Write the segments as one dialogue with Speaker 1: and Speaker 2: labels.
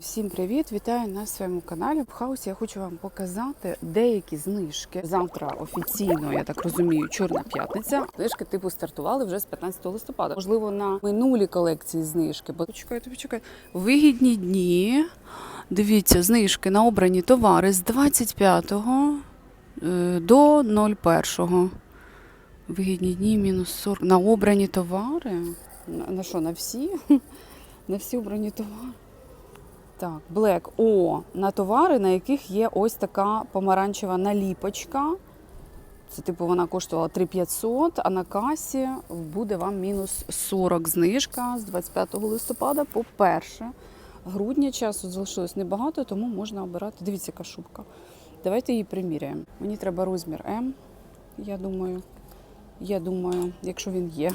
Speaker 1: Всім привіт! Вітаю на своєму каналі. В хаусі я хочу вам показати деякі знижки. Завтра офіційно, я так розумію, чорна п'ятниця. Знижки типу стартували вже з 15 листопада. Можливо, на минулі колекції знижки. Бо почекайте, почекайте. Вигідні дні. Дивіться, знижки на обрані товари з 25 е, до 01. Вигідні дні мінус 40. На обрані товари. На, на що, на всі? На всі обрані товари. Так, Black. О, на товари, на яких є ось така помаранчева наліпочка. Це типу вона коштувала 3500, а на касі буде вам мінус 40 знижка з 25 листопада по 1 грудня. Часу залишилось небагато, тому можна обирати. Дивіться, яка шубка. Давайте її приміряємо. Мені треба розмір М. Я думаю, я думаю, якщо він є.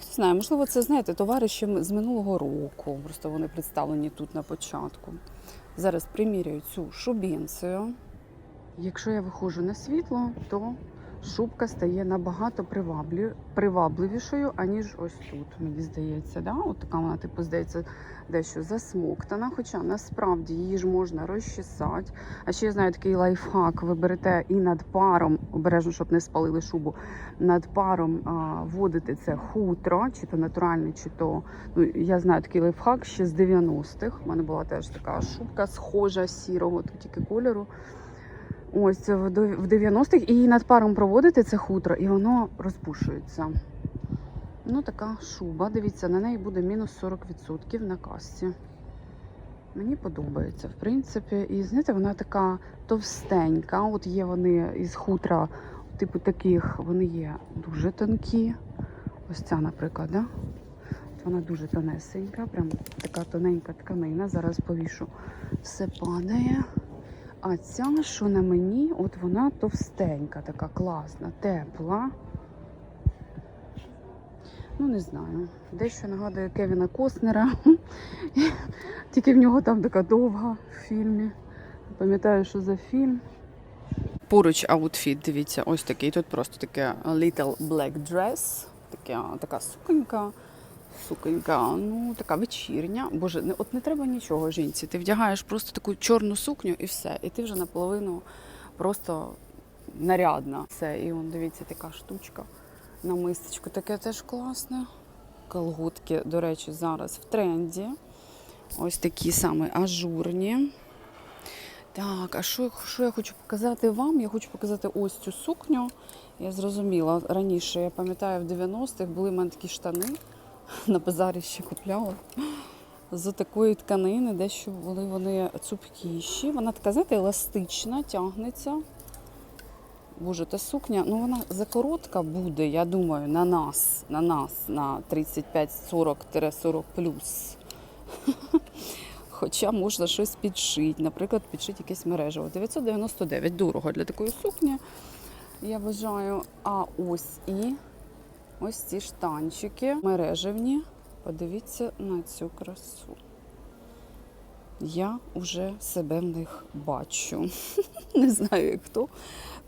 Speaker 1: Хто знає, можливо, це знаєте, товари ще з минулого року. Просто вони представлені тут на початку. Зараз приміряю цю шубінцею. Якщо я виходжу на світло, то шубка стає набагато приваблі... привабливішою, аніж ось тут, мені здається. Да? От така вона, типу, здається, дещо засмоктана. Хоча насправді її ж можна розчесати. А ще я знаю такий лайфхак. Ви берете і над паром, обережно, щоб не спалили шубу, над паром а, вводите це хутро, чи то натуральне, чи то. Ну, я знаю такий лайфхак ще з 90-х. У мене була теж така шубка схожа сірого, тут тільки кольору. Ось в 90-х, і над паром проводите це хутро, і воно розпушується. Ну, така шуба. Дивіться, на неї буде мінус 40% на касі. Мені подобається, в принципі. І знаєте, вона така товстенька. От є вони із хутра, типу таких, вони є дуже тонкі. Ось ця, наприклад, да? Вона дуже тонесенька, прям така тоненька тканина. Зараз повішу. Все падає. А ця, що на мені, от вона товстенька, така класна, тепла. Ну, не знаю. Дещо нагадує Кевіна Костнера. Тільки в нього там така довга в фільмі. Пам'ятаю, що за фільм. Поруч аутфіт, дивіться, ось такий. Тут просто таке little black dress. Таке, така суконька. Суконька, ну така вечірня. Боже, не, от не треба нічого жінці. Ти вдягаєш просто таку чорну сукню і все. І ти вже наполовину просто нарядна. Все, і он, дивіться, така штучка на мистечку. Таке теж класне. Колготки, до речі, зараз в тренді. Ось такі саме ажурні. Так, а що, що я хочу показати вам? Я хочу показати ось цю сукню. Я зрозуміла, раніше, я пам'ятаю, в 90-х були в мене такі штани на базарі ще купляла. З такої тканини, дещо були вони цупкіші. Вона така, знаєте, еластична, тягнеться. Боже, та сукня, ну вона закоротка буде, я думаю, на нас, на нас, на 35-40-40 плюс. Хоча можна щось підшити, наприклад, підшити якесь мережево. 999 дорого для такої сукні, я вважаю. А ось і ось ці штанчики мережевні. Подивіться на цю красу. Я вже себе в них бачу. Не знаю, як хто.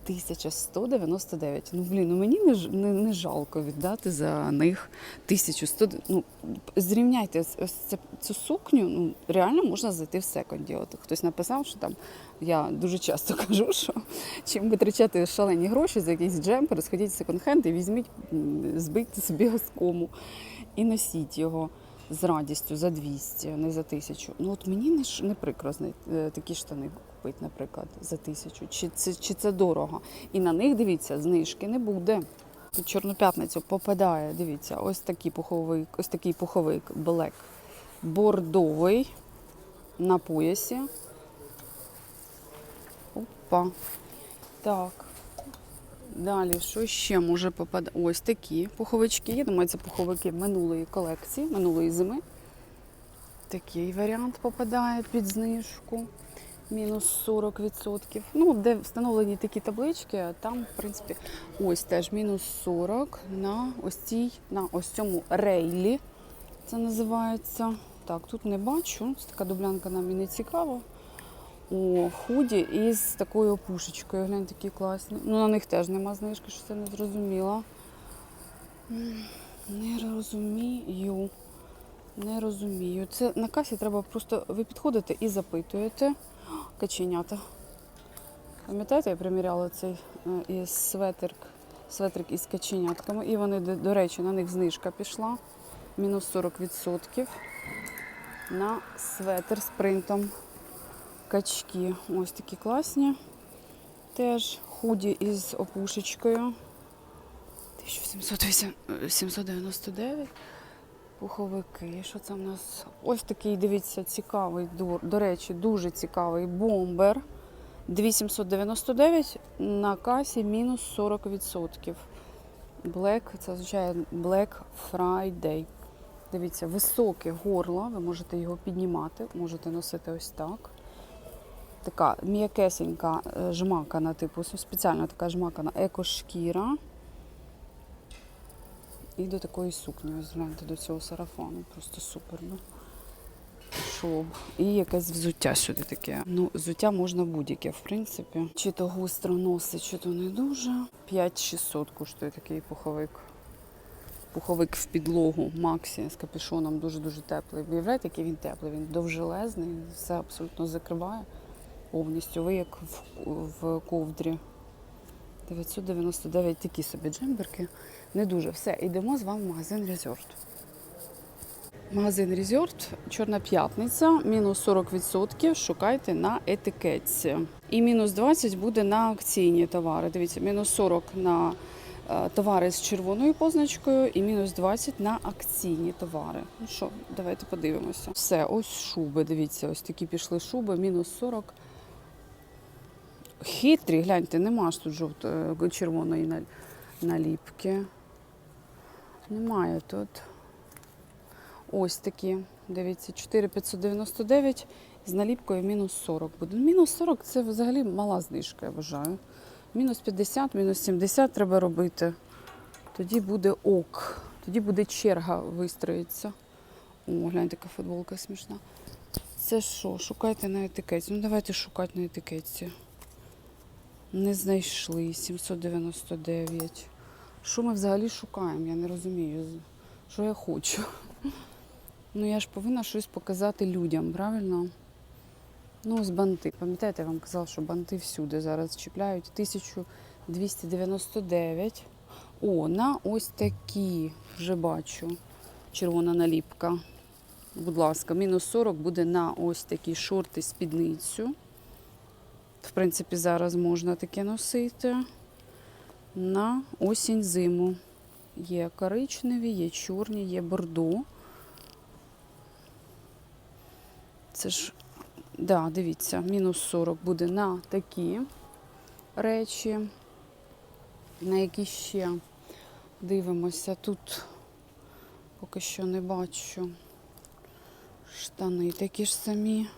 Speaker 1: 1199. Ну, блін, ну мені не, не, не жалко віддати за них 1100. Ну, зрівняйте ось, ця- цю сукню, ну, реально можна зайти в секонді. От хтось написав, що там, я дуже часто кажу, що чим витрачати шалені гроші за якийсь джемпер, сходіть в секонд-хенд і візьміть, збийте собі оскому і носіть його з радістю за 200, не за 1000. Ну от мені не, не прикро знайти е, такі штани купити, наприклад, за 1000. Чи це, чи це дорого? І на них, дивіться, знижки не буде. Під Чорну п'ятницю попадає, дивіться, ось такий пуховик, ось такий пуховик Black. Бордовий на поясі. Опа. Так. Далі, що ще може попадати? Ось такі пуховички. Я думаю, це пуховики минулої колекції, минулої зими. Такий варіант попадає під знижку. Мінус 40%. Ну, де встановлені такі таблички, там, в принципі, ось теж мінус 40 на ось цій, на ось цьому рейлі. Це називається. Так, тут не бачу. Це така дублянка нам і не цікава. О, худі із такою опушечкою. Глянь, такі класні. Ну, на них теж нема знижки, що це не зрозуміла. М, Не розумію. Не розумію. Це на касі треба просто ви підходите і запитуєте. Каченята. Пам'ятаєте, я приміряла цей е, із светрик, светрик із каченятками. І вони, до, речі, на них знижка пішла. Мінус 40% на светр з принтом качки. Ось такі класні. Теж худі із опушечкою. 1799. Пуховики. Що це в нас? Ось такий, дивіться, цікавий, до, речі, дуже цікавий бомбер. 2799 на касі мінус 40%. Black, це означає Black Friday. Дивіться, високе горло, ви можете його піднімати, можете носити ось так. Така м'якесенька е, жмакана, типу, спеціальна така жмакана екошкіра. І до такої сукні, ось гляньте, до цього сарафану. Просто супер. Ну. Шоб. І якесь взуття сюди таке. Ну, взуття можна будь-яке, в принципі. Чи то гостро носить, чи то не дуже. 5600 коштує такий пуховик. Пуховик в підлогу Максі з капюшоном дуже-дуже теплий. Виявляєте, який він теплий? Він довжелезний, все абсолютно закриває повністю. Ви як в, в ковдрі. 999 такі собі джемберки. Не дуже. Все, йдемо з вами в магазин Resort. Магазин Resort, Чорна п'ятниця, мінус 40%. Шукайте на етикетці. І мінус 20 буде на акційні товари. Дивіться, мінус 40 на е, товари з червоною позначкою і мінус 20 на акційні товари. Ну що, давайте подивимося. Все, ось шуби. Дивіться, ось такі пішли шуби, мінус 40. Хитрі, гляньте, нема ж тут жовтої червоної наліпки. Немає тут. Ось такі. Дивіться, 4599 з наліпкою мінус 40 буде. Мінус 40 це взагалі мала знижка, я вважаю. Мінус 50, мінус 70 треба робити. Тоді буде ок. Тоді буде черга вистроїться. О, гляньте, яка футболка смішна. Це що? Шукайте на етикетці. Ну давайте шукати на етикетці. Не знайшли 799. Що ми взагалі шукаємо? Я не розумію. Що я хочу? Ну я ж повинна щось показати людям, правильно? Ну, з банти. Пам'ятаєте, я вам казала, що банти всюди зараз чіпляють. 1299. О, на ось такі вже бачу. Червона наліпка. Будь ласка, мінус 40 буде на ось такі шорти спідницю. В принципі, зараз можна таке носити. На осінь зиму. Є коричневі, є чорні, є бордо. Це ж, да, дивіться, мінус 40 буде на такі речі. На які ще дивимося. Тут поки що не бачу. Штани такі ж самі.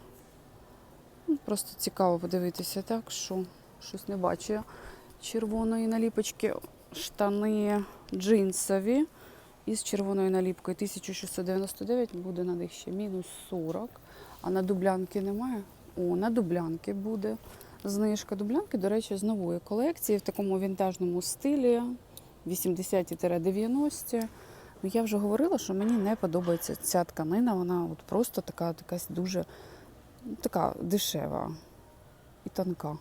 Speaker 1: Ну, Просто цікаво подивитися так, що щось не бачу. Червоної наліпочки штани джинсові із червоною наліпкою 1699, буде на них ще мінус 40. А на дублянки немає? О, на дублянки буде знижка. Дублянки, до речі, з нової колекції в такому вінтажному стилі 80-90. Ну, я вже говорила, що мені не подобається ця тканина. Вона от просто така, якась дуже ну, така дешева і тонка.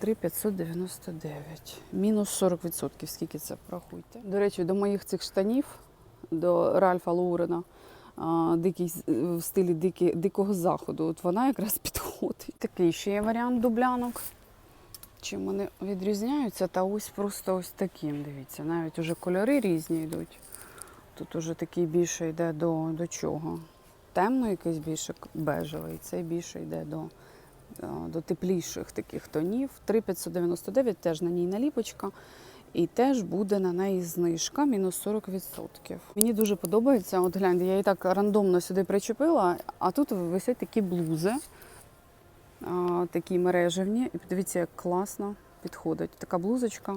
Speaker 1: 3,599. Мінус 40%. Скільки це порахуйте. До речі, до моїх цих штанів, до Ральфа Лоурена, дикий в стилі дикі, дикого заходу. От вона якраз підходить. Такий ще є варіант дублянок. Чим вони відрізняються, та ось просто ось таким. Дивіться, навіть уже кольори різні йдуть. Тут уже такий більше йде до, до чого? Темно якийсь більше бежевий, цей більше йде до, е, до тепліших таких тонів. 3,599 теж на ній наліпочка. І теж буде на неї знижка мінус 40%. Мені дуже подобається. От гляньте, я її так рандомно сюди причепила, а тут висять такі блузи, такі мережевні. І подивіться, як класно підходить. Така блузочка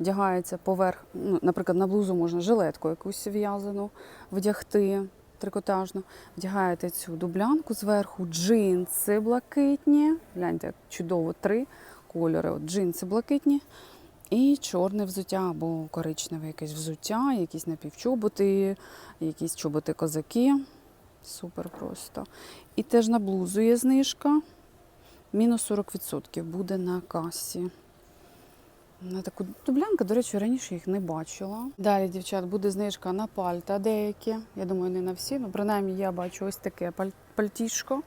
Speaker 1: вдягається поверх. Ну, наприклад, на блузу можна жилетку якусь в'язану вдягти трикотажну. Вдягаєте цю дублянку зверху, джинси блакитні. Гляньте, як чудово, три кольори. От джинси блакитні. І чорне взуття або коричневе якесь взуття, якісь напівчоботи, якісь чоботи козаки. Супер просто. І теж на блузу є знижка. Мінус 40% буде на касі. На таку дублянку, до речі, раніше їх не бачила. Далі, дівчат, буде знижка на пальта деякі. Я думаю, не на всі. Ну, принаймні, я бачу ось таке паль- пальтішко.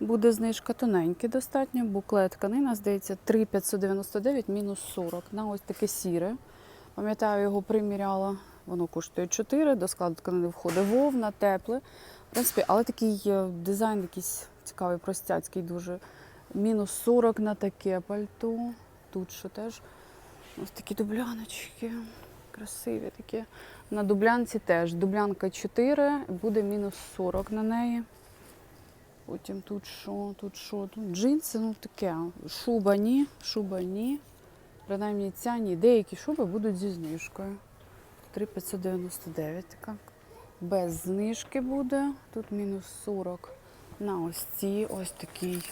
Speaker 1: Буде знижка тоненьке достатньо. Буклет тканина, здається, 3,599 мінус 40 на ось таке сіре. Пам'ятаю, його приміряла. Воно коштує 4, до складу тканини входить вовна, тепле. В принципі, але такий е, дизайн якийсь цікавий, простяцький дуже. Мінус 40 на таке пальто. Тут що теж ось такі дубляночки. Красиві такі. На дублянці теж. Дублянка 4, буде мінус 40 на неї. Потім тут що, тут що, тут джинси, ну таке. Шуба ні, шуба ні. Принаймні ця ні. Деякі шуби будуть зі знижкою. 3,599 така. Без знижки буде. Тут мінус 40 на ось ці. Ось такий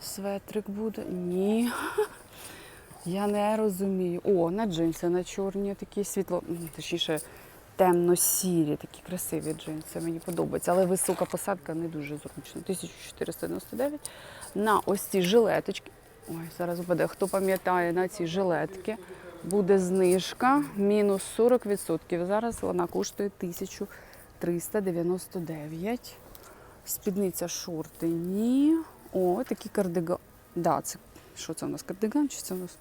Speaker 1: светрик буде. Ні. Я не розумію. О, на джинси на чорні такі світло, точніше, темно-сірі, такі красиві джинси. Мені подобається. Але висока посадка не дуже зручно. 1499. На ось ці жилеточки. Ой, зараз буде. Хто пам'ятає на ці жилетки? Буде знижка мінус 40%. Зараз вона коштує 1399. Спідниця шорти ні. О, такий кардиган. Да, це що це у нас? Кардиган чи це у нас?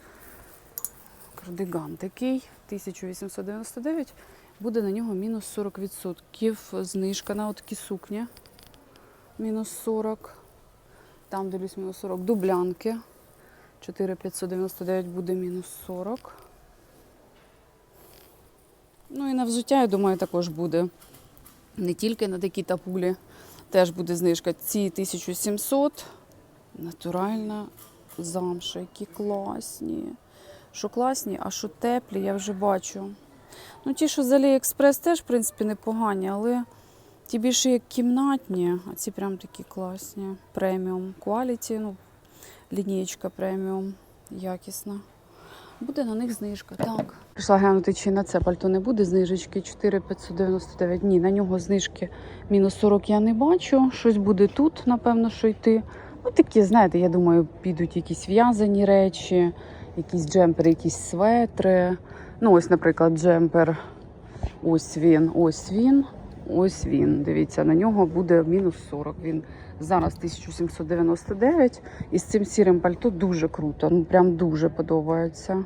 Speaker 1: Кардиган такий. 1899. Буде на нього мінус 40%. Знижка на такі сукні. Мінус 40. Там дивлюсь мінус 40. Дублянки. 4599 буде мінус 40. Ну і на взуття, я думаю, також буде. Не тільки на такі тапулі. Теж буде знижка. Ці 1700. Натуральна замша, які класні. Що класні, а що теплі, я вже бачу. Ну, ті, що з Аліекспрес, теж, в принципі, непогані, але ті більше як кімнатні, а ці прям такі класні. Преміум quality, ну, лінієчка преміум, якісна. Буде на них знижка. Так. Прийшла глянути, чи на це пальто не буде знижечки 4,599. Ні, на нього знижки мінус 40 я не бачу. Щось буде тут, напевно, що йти. Ну, такі, знаєте, я думаю, підуть якісь в'язані речі, якісь джемпери, якісь светри. Ну, ось, наприклад, джемпер. Ось він, ось він, ось він. Дивіться, на нього буде мінус 40. Він зараз 1799. І з цим сірим пальто дуже круто. Ну, прям дуже подобається.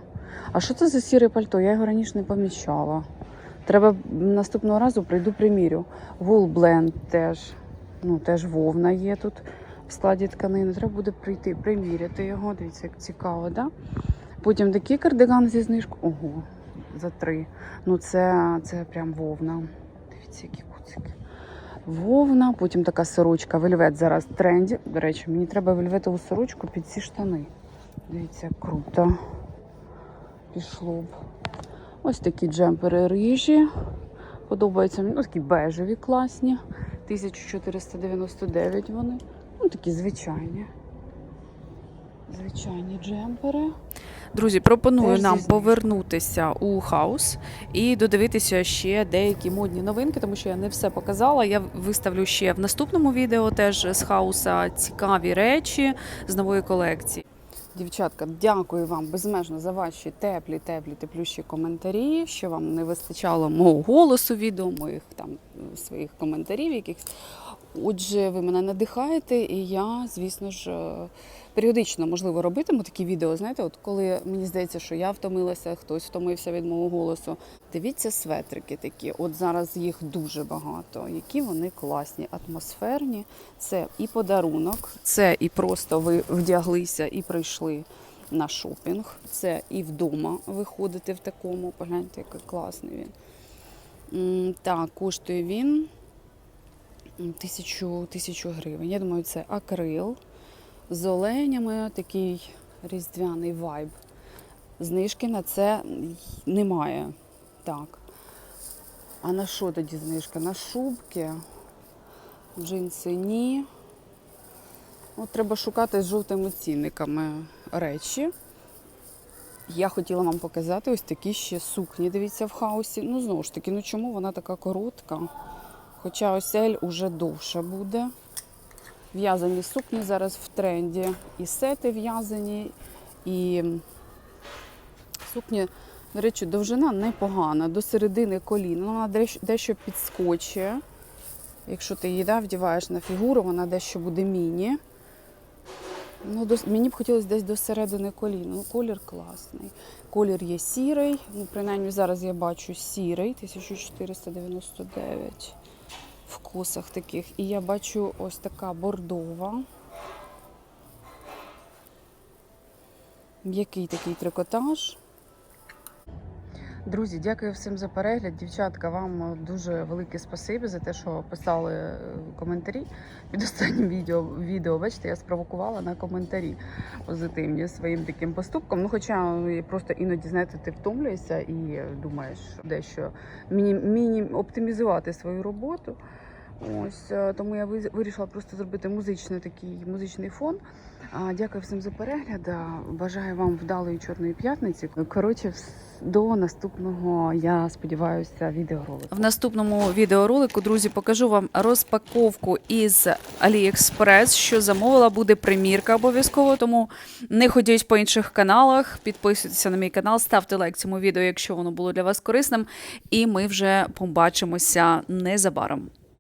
Speaker 1: А що це за сіре пальто? Я його раніше не помічала. Треба наступного разу прийду примірю. Wool Blend теж. Ну, теж вовна є тут в складі тканини. Треба буде прийти, приміряти його. Дивіться, як цікаво, да? Потім такий кардиган зі знижкою. Ого, за три. Ну, це, це прям вовна. Дивіться, які куцики. Вовна, потім така сорочка. Вельвет зараз в тренді. До речі, мені треба вельветову сорочку під ці штани. Дивіться, як круто. Пішло б. Ось такі джемпери рижі. Подобаються мені. Ну, такі бежеві класні. 1499 вони. Ну, такі звичайні. Звичайні джемпери.
Speaker 2: Друзі, пропоную
Speaker 1: Теж
Speaker 2: нам повернутися у хаус і додивитися ще деякі модні новинки, тому що я не все показала. Я виставлю ще в наступному відео теж з хауса цікаві речі з нової колекції.
Speaker 1: Дівчатка, дякую вам безмежно за ваші теплі, теплі, теплющі коментарі. Що вам не вистачало мого голосу відео, моїх там своїх коментарів якихось. Отже, ви мене надихаєте, і я, звісно ж, періодично можливо робитиму такі відео. Знаєте, от коли мені здається, що я втомилася, хтось втомився від мого голосу. Дивіться светрики такі. От зараз їх дуже багато. Які вони класні, атмосферні. Це і подарунок, це і просто ви вдяглися і прийшли на шопінг. Це і вдома виходити в такому. Погляньте, який класний він. Так, коштує він тисячу, тисячу гривень. Я думаю, це акрил з оленями, такий різдвяний вайб. Знижки на це немає. Так. А на що тоді знижка? На шубки, джинси ні. От треба шукати з жовтими цінниками речі. Я хотіла вам показати ось такі ще сукні. Дивіться в хаосі. Ну, знову ж таки, ну чому вона така коротка? Хоча осель уже довше буде. В'язані сукні зараз в тренді. І сети в'язані, і сукні, до речі, довжина непогана, до середини коліна. Ну, Вона дещо підскочує. Якщо ти її да, вдіваєш на фігуру, вона дещо буде міні. Ну, до, мені б хотілося десь до середини коліна. Ну, колір класний. Колір є сірий. Ну, принаймні зараз я бачу сірий, 1499 в косах таких. І я бачу ось така бордова. М'який такий трикотаж. Друзі, дякую всім за перегляд. Дівчатка, вам дуже велике спасибі за те, що писали е, коментарі під останнім відео. відео. Бачите, я спровокувала на коментарі позитивні своїм таким поступком. Ну, хоча е, просто іноді, знаєте, ти втомлюєшся і думаєш дещо міні, міні оптимізувати свою роботу. Ось е, тому я вирішила просто зробити музичний такий музичний фон. Дякую всім за перегляд. Бажаю вам вдалої чорної п'ятниці. Коротше, до наступного, я сподіваюся, відеоролику.
Speaker 2: В наступному відеоролику, друзі, покажу вам розпаковку із AliExpress, що замовила, буде примірка обов'язково. Тому не ходіть по інших каналах, підписуйтеся на мій канал, ставте лайк цьому відео, якщо воно було для вас корисним. І ми вже побачимося незабаром.